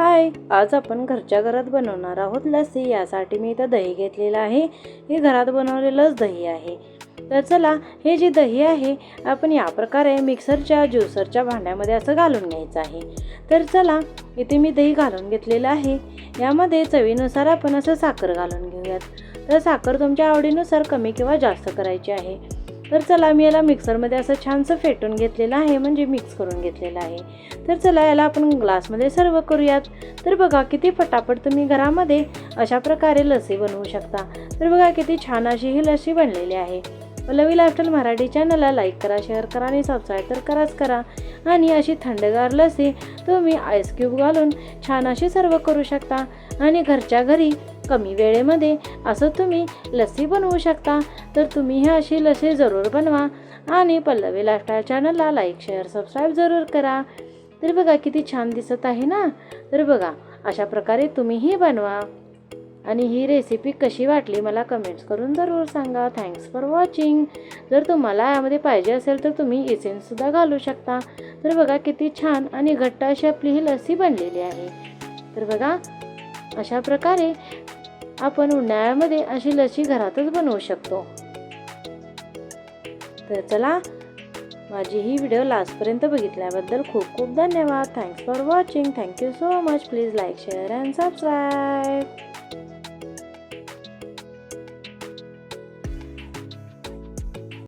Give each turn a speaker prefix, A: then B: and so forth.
A: हाय आज आपण घरच्या घरात बनवणार आहोत लस्सी. यासाठी मी इथं दही घेतलेलं आहे. हे घरात बनवलेलंच दही आहे. तर चला हे जे दही आहे आपण या प्रकारे मिक्सरच्या ज्युसरच्या भांड्यामध्ये असं घालून घ्यायचं आहे. तर चला इथे मी दही घालून घेतलेलं आहे. यामध्ये चवीनुसार आपण असं साखर घालून घेऊयात. तर साखर तुमच्या आवडीनुसार कमी किंवा जास्त करायची आहे. तर चला मी याला मिक्सरमध्ये असं छानसं फेटून घेतलेलं आहे म्हणजे मिक्स करून घेतलेलं आहे. तर चला याला आपण ग्लासमध्ये सर्व करूयात. तर बघा किती फटाफट तुम्ही घरामध्ये अशा प्रकारे लसी बनवू शकता. तर बघा किती छान अशी ही लसी बनलेली आहे. पल्लवी लाईफस्टाईल मराठी चॅनलला लाईक करा शेअर करा आणि सबस्क्राईब तर कराच करा. आणि अशी थंडगार लसी तुम्ही आईस क्यूब घालून छान अशी सर्व करू शकता. आणि घरच्या घरी कमी वेळेमध्ये असं तुम्ही लस्सी बनवू शकता. तर तुम्ही ही अशी लस्सी जरूर बनवा. आणि पल्लवी लाईफस्टाईल चॅनलला लाईक शेअर सबस्क्राईब जरूर करा. तर बघा किती छान दिसत आहे ना? तर बघा अशा प्रकारे तुम्हीही बनवा. आणि ही रेसिपी कशी वाटली मला कमेंट्स करून जरूर सांगा. थँक्स फॉर वॉचिंग जर तुम्हाला यामध्ये पाहिजे असेल तर तुम्ही इसेन्ससुद्धा घालू शकता. तर बघा किती छान आणि घट्ट अशी आपली ही लस्सी बनलेली आहे. तर बघा अशा प्रकारे आपण उन्हाळ्यामध्ये अशी लस्सी घरातच बनवू शकतो. तर चला माझी ही व्हिडिओ लास्टपर्यंत बघितल्याबद्दल खूप खूप धन्यवाद. Thanks for watching thank you so much please like share and subscribe